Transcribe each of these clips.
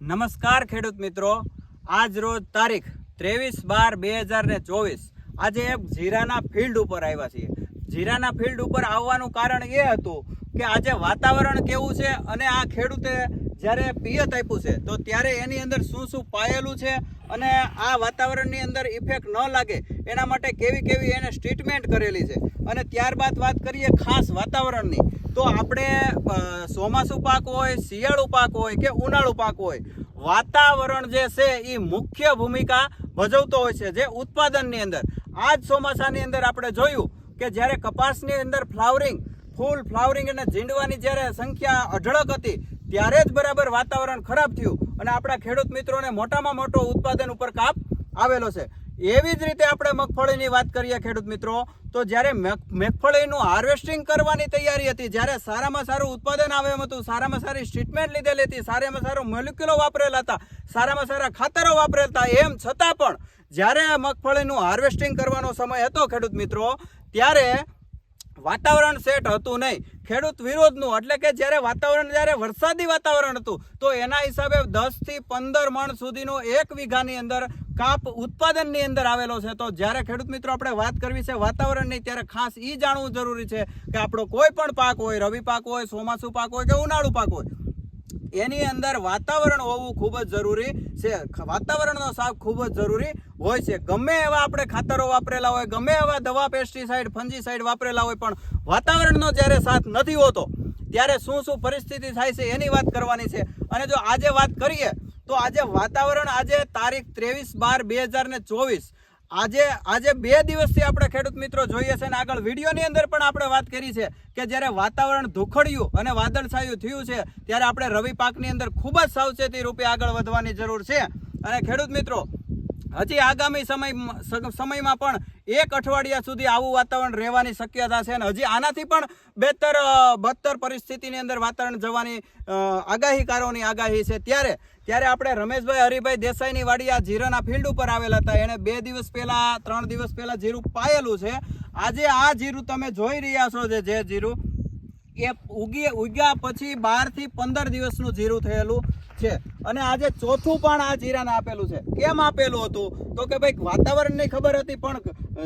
નમસ્કાર ખેડૂત મિત્રો. આજ રોજ તારીખ ત્રેવીસ બાર બે હજાર ને ચોવીસ. આજે એક જીરાના ફિલ્ડ ઉપર આવ્યા છીએ. જીરાના ફિલ્ડ ઉપર આવવાનું કારણ એ હતું કે આજે વાતાવરણ કેવું છે અને આ ખેડૂતે જ્યારે પિયત આપ્યું છે, તો ત્યારે એની અંદર શું શું પાયેલું છે અને આ વાતાવરણની અંદર ઇફેક્ટ ન લાગે, એના માટે કેવી કેવી એને ટ્રીટમેન્ટ કરેલી છે. અને ત્યારબાદ વાત કરીએ ખાસ વાતાવરણની, તો આપણે ચોમાસું પાક હોય, શિયાળુ પાક હોય કે ઉનાળુ પાક હોય, વાતાવરણ જે છે એ મુખ્ય ભૂમિકા ભજવતો હોય છે જે ઉત્પાદનની અંદર. આ જ ચોમાસાની અંદર આપણે જોયું કે જ્યારે કપાસની અંદર ફ્લાવરિંગ ફૂલ ફ્લાવરિંગ અને ઝીંડવાની જ્યારે સંખ્યા અઢળક હતી, ત્યારે જ બરાબર વાતાવરણ ખરાબ થયું. અને આપણા ખેડૂત મિત્રોને મોટામાં મોટો ઉત્પાદન ઉપર કાપ આવેલો છે. એવી જ રીતે આપણે મગફળીની વાત કરીએ ખેડૂત મિત્રો, તો જ્યારે મગ- મગફળીનું હાર્વેસ્ટિંગ કરવાની તૈયારી હતી, જ્યારે સારામાં સારું ઉત્પાદન આવ્યું હતું, સારામાં સારી ટ્રીટમેન્ટ લીધેલી હતી, સારામાં સારું મોલિક્યુલો વાપરેલા હતા, સારામાં સારા ખાતરો વાપરેલા એમ છતાં પણ જ્યારે મગફળીનું હાર્વેસ્ટિંગ કરવાનો સમય હતો ખેડૂત મિત્રો, ત્યારે વાતાવરણ સેટ હતું નહીં. ખેડૂત વિરોધનું, એટલે કે જ્યારે વાતાવરણ, જ્યારે વરસાદી વાતાવરણ હતું, તો એના હિસાબે દસથી પંદર મણ સુધીનો એક વીઘાની અંદર કાપ ઉત્પાદનની અંદર આવેલો છે. તો જ્યારે ખેડૂત મિત્રો, આપણે વાત કરવી છે વાતાવરણની, ત્યારે ખાસ એ જાણવું જરૂરી છે કે આપણો કોઈ પણ પાક હોય, રવિ પાક હોય, ચોમાસું પાક હોય કે ઉનાળુ પાક હોય એની અંદર વાતાવરણ હોવું ખૂબ જ જરૂરી છે. વાતાવરણનો સાફ ખૂબ જ જરૂરી હોય છે. ગમે એવા આપણે ખાતરો વાપરેલા હોય, ગમે એવા દવા પેસ્ટિસાઇડ ફંજીસાઇડ વાપરેલા હોય, પણ વાતાવરણનો જ્યારે સાથ નથી હોતો, ત્યારે શું શું પરિસ્થિતિ થાય છે એની વાત કરવાની છે. અને જો આજે વાત કરીએ, તો આજે વાતાવરણ આજે તારીખ ત્રેવીસ બાર બે હજાર ને ચોવીસ આજે આજે બે દિવસથી આપણે ખેડૂત મિત્રો જોઈએ છે અને આગળ વિડીયોની અંદર પણ આપણે વાત કરી છે કે જ્યારે વાતાવરણ ધુખડ્યું અને વાદળછાયું થયું છે, ત્યારે આપણે રવિ પાકની અંદર ખૂબ જ સાવચેતી રૂપે આગળ વધવાની જરૂર છે. અને ખેડૂત મિત્રો હજી આગામી સમય સમયમાં પણ એક અઠવાડિયા સુધી આવું વાતાવરણ રહેવાની શક્યતા છે અને હજી આનાથી પણ બહેતર બદતર પરિસ્થિતિની અંદર વાતાવરણ જવાની આગાહીકારોની આગાહી છે. ત્યારે ત્યારે આપણે રમેશભાઈ હરિભાઈ દેસાઈની વાડી આ જીરાના ફિલ્ડ ઉપર આવેલા હતા. એણે બે દિવસ પહેલા, ત્રણ દિવસ પહેલા જીરું પાયેલું છે. આજે આ જીરું તમે જોઈ રહ્યા છો જે જીરું, એ ઉગી, ઉગ્યા પછી બારથી પંદર દિવસનું જીરું થયેલું. છે. અને આજે ચોથું પણ આ જીરાને આપેલું છે. કેમ આપેલું હતું? તો કે ભાઈ, વાતાવરણની ખબર હતી, પણ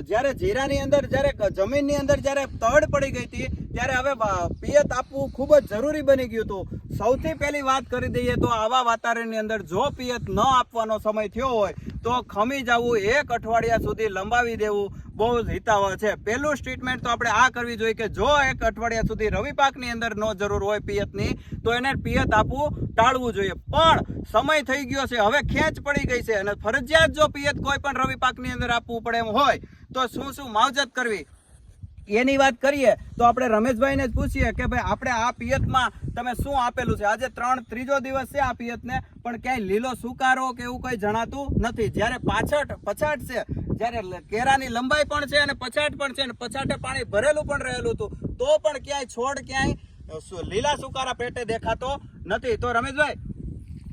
જ્યારે જીરાની અંદર, જ્યારે જમીનની અંદર જ્યારે તડ પડી ગઈ હતી ત્યારે હવે પિયત આપવું ખૂબ જ જરૂરી બની ગયું હતું. સૌથી પહેલી વાત કરી દઈએ તો આવા વાતાવરણની અંદર જો પિયત ન આપવાનો સમય થયો હોય, તો ખમી જવું એક અઠવાડિયા સુધી લંબાવી દેવું બહુ જ હિતાવહ છે. પહેલું સ્ટેટમેન્ટ તો આપણે આ કરવી જોઈએ કે જો એક અઠવાડિયા સુધી રવિ પાકની અંદર ન જરૂર હોય પિયતની, તો એને પિયત આપવું ટાળવું જોઈએ. પણ સમય થઈ ગયો છે, હવે ખેંચ પડી ગઈ છે અને ફરજિયાત જો પિયત કોઈ પણ રવિ પાકની અંદર આપવું પડે એમ હોય, તો શું શું માવજત કરવી? એની વાત કરીએ તો આપણે રમેશભાઈને જ પૂછીએ કે ભાઈ, આપણે આ પિયતમાં તમે શું આપેલું છે? આજે ત્રણ ત્રીજો દિવસ છે આ પિયતને, પણ ક્યાંય લીલો સુકારો કે એવું કંઈ જણાતું નથી. જ્યારે પાછળ પછાટ છે, જ્યારે કેરાની લંબાઈ પણ છે અને પછાટ પણ છે અને પછાટે પાણી ભરેલું પણ રહેલું હતું, તો પણ ક્યાંય છોડ, ક્યાંય લીલા સુકારા પેટે દેખાતો નથી. તો રમેશભાઈ,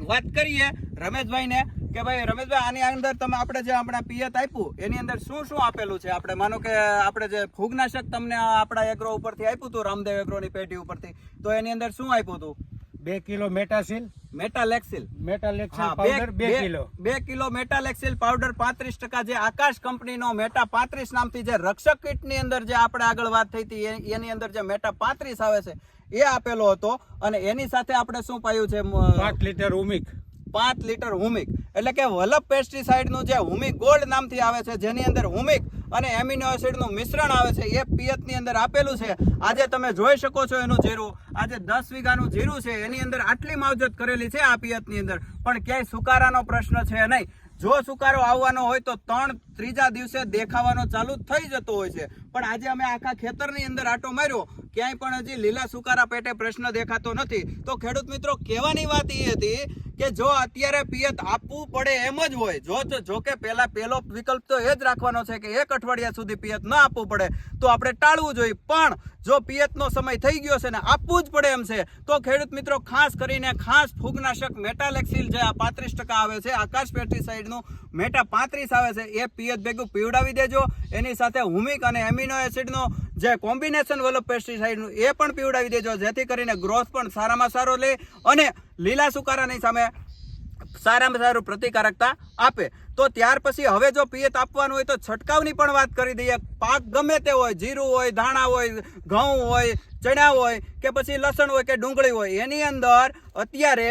વાત કરીએ રમેશભાઈને કે ભાઈ રમેશભાઈ આની અંદર તમે આપણે જે આપણા પિયત આપ્યું એની અંદર શું શું આપેલું છે? આપણે માનો કે આપણે જે ફૂગનાશક તમને આપણા એગ્રો ઉપરથી આપ્યું હતું રામદેવ એગ્રોની પેઢી ઉપરથી તો એની અંદર શું આપ્યું હતું? બે કિલો મેટાસિલ. મેટાલેક્સિલ. મેટાલેક્સિલ પાવડર બે કિલો. બે કિલો મેટાલેક્સિલ પાવડર પાંત્રીસ ટકા જે આકાશ કંપનીનો મેટા પાંત્રીસ નામથી જે રક્ષક કીટની અંદર જે આપણે આગળ વાત થઈ હતી એની અંદર જે મેટા પાંત્રીસ આવે છે એ આપેલો હતો અને એની સાથે આપણે શું પાયું છે પાંચ લીટર ઉમિક. પાંચ લીટર હુમિક એટલે કે વલભ પેસ્ટિસાઇડનું જે હુમિક ગોલ્ડ નામથી આવે છે, જેની અંદર હુમિક અને એમિનો એસિડનું મિશ્રણ આવે છે, એ પિયતની અંદર આપેલું છે. આજે તમે જોઈ શકો છો એનું જીરું. આજે દસ વીઘાનું જીરું છે, એની અંદર આટલી માવજત કરેલી છે આ પિયતની અંદર. પણ ક્યાંય સુકારાનો પ્રશ્ન છે નહીં. જો સુકારો આવવાનો હોય તો ત્રણ ત્રીજા દિવસે દેખાવાનો ચાલુ થઈ જતો હોય છે. પણ આજે અમે આખા ખેતરની અંદર આટો માર્યો. ક્યાંય પણ હજી લીલા સુકારા પેટે પ્રશ્ન દેખાતો નથી. તો ખેડૂત મિત્રો, કહેવાની વાત એ હતી કે જો અત્યારે પિયત આપવું પડે એમ જ હોય. જો જો કે પહેલા પહેલો વિકલ્પ તો એ જ રાખવાનો છે કે એક અઠવાડિયા સુધી પિયત ન આપવું પડે. તો આપણે ટાળવું જોઈએ. પણ જો પિયતનો સમય થઈ ગયો છે ને આપવું જ પડે એમ છે, તો ખેડૂત મિત્રો, ખાસ કરીને ખાસ ફૂગનાશક મેટાલેક્સિલ જે આ પાંત્રીસ ટકા આવે છે, આકાશ પેસ્ટિસાઇડનું મેટા પાંત્રીસ આવે છે, એ પિયત ભેગું પીવડાવી દેજો. એની સાથે હુમિક અને એમિનો એસિડનો જે કોમ્બિનેશન વલ્લભ પેસ્ટિસાઇડનું એ પણ પીવડાવી દેજો. જેથી કરીને ગ્રોથ પણ સારામાં સારો લે અને લીલા સુકારાની સામે સારામાં સારું પ્રતિકારકતા આપે. તો ત્યાર પછી હવે જો પિયત આપવાનું હોય તો છંટકાવની પણ વાત કરી દઈએ. પાક ગમે તે હોય, જીરું હોય, ધાણા હોય, ઘઉં હોય, ચણા હોય કે પછી લસણ હોય કે ડુંગળી હોય, એની અંદર અત્યારે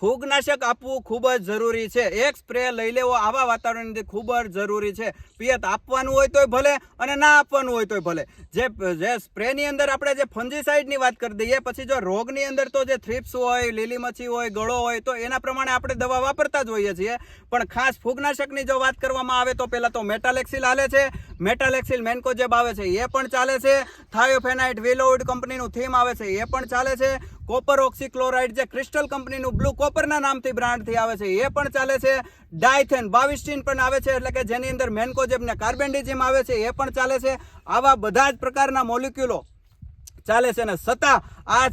ફૂગનાશક આપવું ખૂબ જ જરૂરી છે. એક સ્પ્રે લઈ લેવો આવા વાતાવરણની અંદર ખૂબ જ જરૂરી છે. પિયત આપવાનું હોય તોય ભલે અને ના આપવાનું હોય તોય ભલે. જે જે સ્પ્રેની અંદર આપણે જે ફંજીસાઇડની વાત કરી દઈએ, પછી જો રોગની અંદર તો જે થ્રિપ્સ હોય, લીલી મચ્છી હોય, ગળો હોય, તો એના પ્રમાણે આપણે દવા વાપરતા જ હોઈએ છીએ. પણ ખાસ ફૂગનાશકની જો વાત કરવામાં આવે તો પહેલાં તો મેટાલેક્સિલ હાલે છે. મેટાલેક્સિલ મેન્કોજેબ આવે છે. એ પણ ચાલે છે. થાયોફેનાઇટ વિલોઉડ કંપનીનું થીમ આવે છે. એ પણ ચાલે છે. કોપર ઓક્સીક્લોરાઇડ જે ક્રિસ્ટલ કંપનીનું બ્લુ કોપરના નામથી બ્રાન્ડથી આવે છે, એ પણ ચાલે છે. ડાયથેન બાવિસ્ટીન પણ આવે છે, એટલે કે જેની અંદર મેન્કોજેબ ને કાર્બેન્ડિઝિમ આવે છે, એ પણ ચાલે છે. આવા બધા જ પ્રકારના મોલિક્યુલો ચાલે છે ને છતાં આ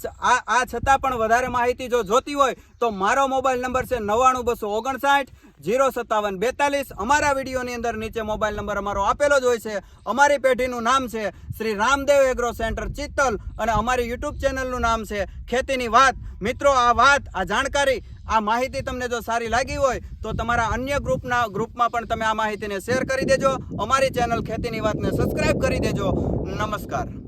આ છતાં પણ વધારે માહિતી જો જોતી હોય તો મારો મોબાઈલ નંબર છે નવ્વાણું બસો ઓગણસાઠ જીરો સત્તાવન બેતાલીસ. અમારા વિડીયોની અંદર નીચે મોબાઈલ નંબર અમારો આપેલો જ હોય છે. અમારી પેઢીનું નામ છે શ્રી રામદેવ એગ્રો સેન્ટર ચિત્તલ અને અમારી યુટ્યુબ ચેનલનું નામ છે ખેતીની વાત. મિત્રો, આ વાત, આ જાણકારી, આ માહિતી તમને જો સારી લાગી હોય તો તમારા અન્ય ગ્રુપના ગ્રુપમાં પણ તમે આ માહિતીને શેર કરી દેજો. અમારી ચેનલ ખેતીની વાતને સબસ્ક્રાઇબ કરી દેજો. નમસ્કાર.